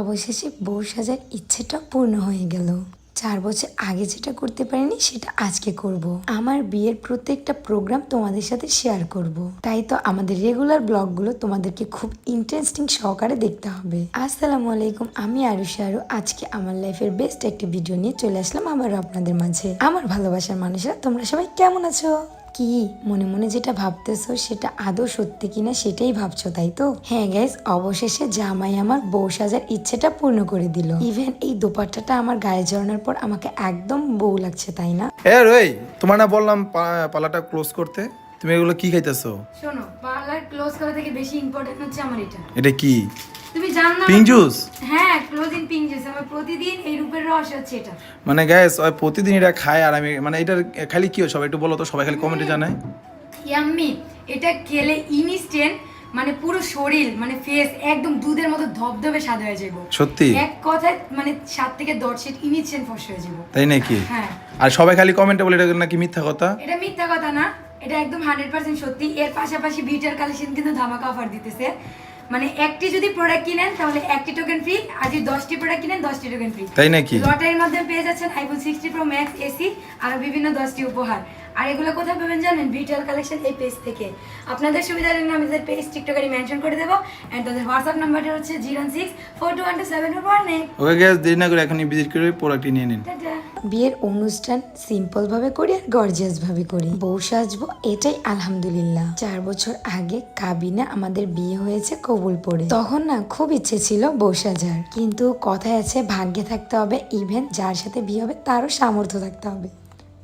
অবশেষে বউ সাজার ইচ্ছেটা পূর্ণ হয়ে গেল। চার বছর আগে যেটা করতে পারিনি, সেটা আজকে করব। আমার বিয়ের প্রত্যেকটা প্রোগ্রাম তোমাদের সাথে শেয়ার করব। তাই তো আমাদের রেগুলার ব্লগগুলো তোমাদেরকে খুব ইন্টারেস্টিং সহকারে দেখতে হবে। আসসালামু আলাইকুম, আমি আরুষি আরু। আজকে আমার লাইফের বেস্ট একটি ভিডিও নিয়ে চলে আসলাম আবারও আপনাদের মাঝে। আমার ভালোবাসার মানুষরা, তোমরা সবাই কেমন আছো? কি? মনে মনে যেটা ভাবতেছো সেটা আদৌ সত্যি কিনা সেটাই ভাবছ তাই তো? হ্যাঁ গ্যাস অবশেষে জামাই আমার বউ সাজার ইচ্ছেটা পূর্ণ করে দিল। ইভেন এই দোপাট্টাটা আমার গায়ে জড়ানোর পর আমাকে একদম বউ লাগছে তাই না? এ রই তোমার না বললাম পা- পালাটা ক্লোজ করতে। তুমি এগুলো কি খাইতেছো? শোনো পার্লার ক্লোজ করা থেকে বেশি ইম্পর্টেন্ট হচ্ছে আমার এটা। এটা কি? তুমি জানো পিঙ্ক জুস? হ্যাঁ পিঙ্ক জুস আমার প্রতিদিন এই রূপের রস হচ্ছে এটা। মানে গ্যাস ওই প্রতিদিন এটা খায় আর আমি মানে এটা খালি কি হয় সবাই একটু বলো তো সবাই খালি কমেন্টে জানায়। ইয়াম্মি এটা খেলে ইনস্ট্যান্ট মানে পুরো শরীর মানে ফেস একদম দুধের মতো ধবধবে সাদা হয়ে যাব সত্যি? এক কথায় মানে সাত থেকে দশ সেট ইনস্ট্যান্ট ফস হয়ে যাব তাই নাকি? হ্যাঁ। আর সবাই খালি কমেন্টে বলে এটা নাকি মিথ্যা কথা? এটা মিথ্যা কথা না এটা একদম হান্ড্রেড পার্সেন্ট সত্যি। এর পাশাপাশি ভিটার কালেকশন কিন্তু ধামাকা অফার দিতেছে। মানে একটি যদি প্রোডাক্ট কিনেন তাহলে একটি টোকেন ফ্রি আর যদি দশটি প্রোডাক্ট কিনেন দশটি টোকেন ফ্রি তাই নাকি? লটারির মাধ্যমে পেয়ে যাচ্ছেন iPhone sixty pro max AC আর বিভিন্ন দশটি উপহার। আর এগুলো কোথায় পাবেন জানেন? ভিটাল কালেকশন এই পেজ থেকে। আপনাদের সুবিধার জন্য আমাদের পেজ টিকটকারি মেনশন করে দেবো। অ্যান্ড তাদের হোয়াটসঅ্যাপ নাম্বারটা হচ্ছে zero six four two one two seven four one eight okay gas দেরি না করে এখনই ভিজিট করে প্রোডাক্টটি নিয়ে নিন। বিয়ের অনুষ্ঠান সিম্পল ভাবে করি আর গর্জিয়াস ভাবে করি। বউ সাজবো, এটাই আলহামদুলিল্লাহ। চার বছর আগে কাবিনা আমাদের বিয়ে হয়েছে কবুল পড়ে তখন না খুব ইচ্ছে ছিল বউ সাজার। কিন্তু কথায় আছে, ভাগ্যে থাকতে হবে, ইভেন যার সাথে বিয়ে হবে তারও সামর্থ্য থাকতে হবে।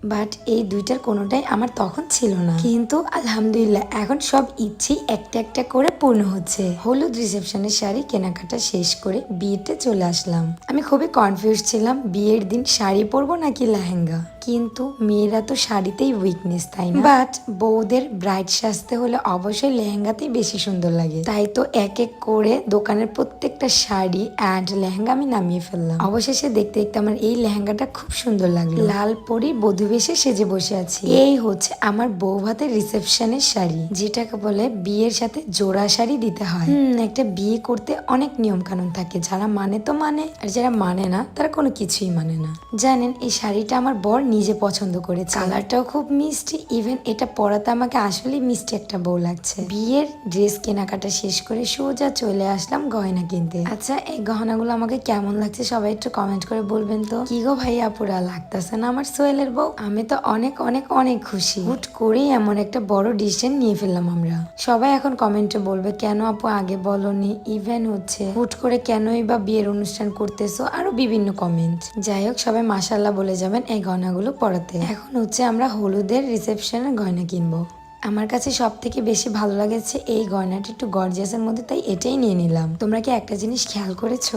বাট এই দুইটার কোনোটাই আমার তখন ছিল না। কিন্তু আলহামদুলিল্লাহ, এখন সব ইচ্ছেই একটা একটা করে পূর্ণ হচ্ছে। হলুদ রিসেপশনের শাড়ি কেনাকাটা শেষ করে বিয়েতে চলে আসলাম। আমি খুবই কনফিউজ ছিলাম, বিয়ের দিন শাড়ি পরবো নাকি লেহেঙ্গা? কিন্তু মেয়েরা তো শাড়িতেই উইকনেস তাই না? বাট বউদের ব্রাইড সাজতে হলে অবশ্যই লেহেঙ্গাতেই বেশি সুন্দর লাগে। তাই তো এক এক করে দোকানের প্রত্যেকটা শাড়ি অ্যান্ড লেহেঙ্গা আমি নামিয়ে ফেললাম। অবশেষে দেখতে দেখতে আমার এই লেহেঙ্গাটা খুব সুন্দর লাগল। লাল পরি বধূ বেশে সেজে বসে আছি। এই হচ্ছে আমার বউ ভাতের রিসেপশনের শাড়ি, যেটাকে বলে বিয়ের সাথে জোড়া শাড়ি দিতে হয়। একটা বিয়ে করতে অনেক নিয়ম কানুন থাকে। যারা মানে তো মানে আর যারা মানে না, তারা কোনো কিছুই মানে না। জানেন, এই শাড়িটা আমার বর নিজে পছন্দ করেছে। কালারটাও খুব মিষ্টি ইভেন এটা পরাতে আমাকে আসলে মিষ্টি একটা বউ লাগছে। বিয়ের ড্রেস কেনাকাটা শেষ করে সোজা চলে আসলাম গয়না কিনতে। আচ্ছা এই গহনাগুলো আমাকে কেমন লাগছে সবাই একটু কমেন্ট করে বলবেন তো। কি গো ভাই আপুরা লাগতেছে না আমার সোয়েলের বউ? আমি তো অনেক অনেক অনেক খুশি। হুট করেই এমন একটা বড় ডিসিশন নিয়ে ফেললাম আমরা। সবাই এখন কমেন্টে বলবে কেন আপু আগে বলনি? ইভেন হচ্ছে হুট করে কেনই বা বিয়ের অনুষ্ঠান করতেছো? আরও বিভিন্ন কমেন্ট যাই হোক সবাই মাসাল্লাহ বলে যাবেন এই গয়নাগুলো পরাতে। এখন হচ্ছে আমরা হলুদের রিসেপশনের গয়না কিনবো। আমার কাছে সব থেকে বেশি ভালো লাগেছে এই গয়নাটা একটু গর্জিয়াসের মধ্যে, তাই এটাই নিয়ে নিলাম। তোমরা কি একটা জিনিস খেয়াল করেছ?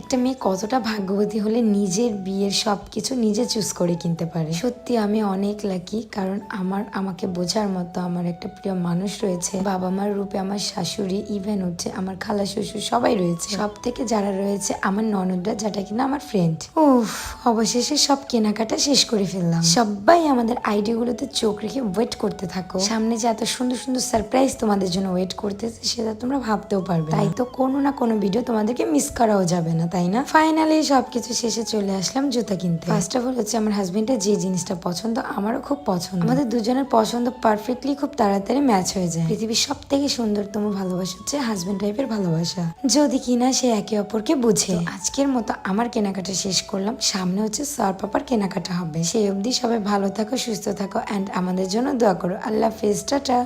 একটা মেয়ে কতটা ভাগ্যবতী হলে নিজের বিয়ের সবকিছু নিজে চুজ করে কিনতে পারে। সত্যি আমি অনেক লাকি কারণ আমার, আমাকে বোঝার মতো আমার একটা প্রিয় মানুষ রয়েছে। বাবা মার রূপে আমার শাশুড়ি ইভেন হচ্ছে আমার খালা শ্বশুর সবাই রয়েছে। সব থেকে যারা রয়েছে আমার ননদরা, যেটা কিনা আমার ফ্রেন্ড উফ, অবশেষে সব কেনাকাটা শেষ করে ফেললাম। সবাই আমাদের আইডিয়াগুলোতে চোখ রেখে ওয়েট করতে থাকো। সামনে যে এত সুন্দর সুন্দর সারপ্রাইজ তোমাদের জন্য ওয়েট করতেছে সেটা তোমরা ভাবতেও পারবে তাই তো কোনো না কোনো ভিডিও তোমাদেরকে মিস করাও যাবে না তাই না? ফাইনালি সবকিছু শেষে চলে আসলাম জুতা কিনতে। ফার্স্ট অফ অল হচ্ছে আমার হাজবেন্ডের যে জিনিসটা পছন্দ আমারও খুব পছন্দ। আমাদের দুজনের পছন্দ পারফেক্টলি খুব তাড়াতাড়ি ম্যাচ হয়ে যায়। পৃথিবীর সব থেকে সুন্দরতম ভালোবাসা হচ্ছে হাজবেন্ড টাইপের ভালোবাসা। যদি কিনা সে একে অপরকে বুঝে। আজকের মতো আমার কেনাকাটা শেষ করলাম। সামনে হচ্ছে সর পাপার কেনাকাটা হবে। সেই অবধি সবাই ভালো থাকো সুস্থ থাকো অ্যান্ড আমাদের জন্য দোয়া করো। আল্লাহ হাফেজ। his stutter.